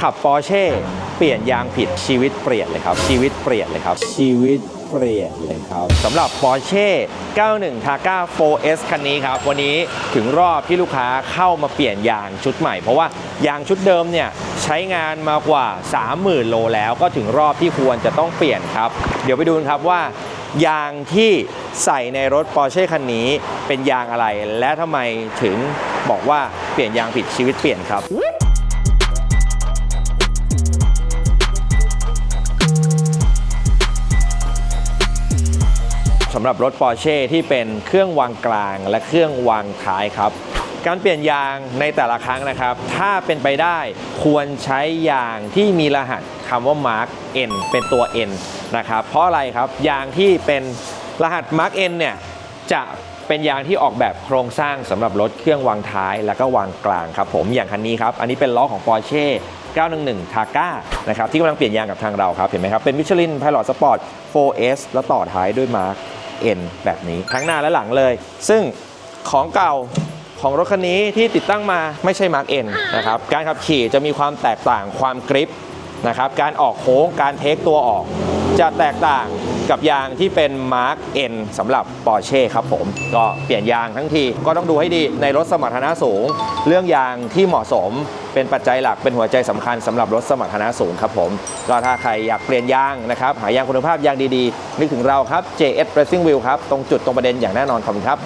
ขับปอร์เช่เปลี่ยนยางผิดชีวิตเปลี่ยนเลยครับ ชีวิตเปลี่ยนเลยครับ ชีวิตเปลี่ยนเลยครับสำหรับ Porsche 91 Targa 4S คันนี้ครับ วันนี้ถึงรอบที่ลูกค้าเข้ามาเปลี่ยนยางชุดใหม่ เพราะว่ายางชุดเดิมเนี่ยใช้งานมากว่า 30,000 โลแล้วก็ถึงรอบที่ควรจะต้องเปลี่ยนครับ เดี๋ยวไปดูกันครับว่ายางที่ใส่ในรถ Porsche คันนี้ เป็นยางอะไร และทำไมถึงบอกว่าเปลี่ยนยางผิดชีวิตเปลี่ยนครับ สำหรับรถ Porsche ที่เป็นเครื่องวางกลางและเครื่องวางท้ายครับ การเปลี่ยนยางในแต่ละครั้งนะครับ ถ้าเป็นไปได้ควรใช้ยางที่มีรหัสคำว่า Mark N เป็นตัว N นะครับ เพราะอะไรครับยางที่เป็นรหัส Mark N เนี่ยจะเป็นยางที่ออกแบบโครงสร้างสำหรับรถเครื่องวางท้ายแล้วก็วางกลางครับผมอย่างคันนี้ครับ อันนี้เป็นล้อของ Porsche 911 Targa นะครับที่กำลังเปลี่ยนยางกับทางเราครับ เห็นไหมครับ เป็น Michelin Pilot Sport 4S แล้วต่อท้ายด้วย เอ็นแบบนี้ทั้งหน้าและหลังเลย ซึ่งของเก่าของรถคันนี้ที่ติดตั้งมาไม่ใช่มาร์กเอ็นนะครับการขับขี่จะมีความแตกต่างความกริปนะครับการออกโค้งการเทคตัวออก จะแตกต่าง กับยางที่เป็น Mark N สำหรับ Porsche ครับผม ก็เปลี่ยนยางทั้งทีก็ต้องดูให้ดีในรถสมรรถนะสูง เรื่องยางที่เหมาะสมเป็นปัจจัยหลักเป็นหัวใจสำคัญสำหรับรถสมรรถนะสูงครับผม ก็ถ้าใครอยากเปลี่ยนยางนะครับ หายางคุณภาพยางดีๆ นึกถึงเราครับ JS Racing Wheel ครับ ตรงจุดตรงประเด็นอย่างแน่นอนขอบคุณครับ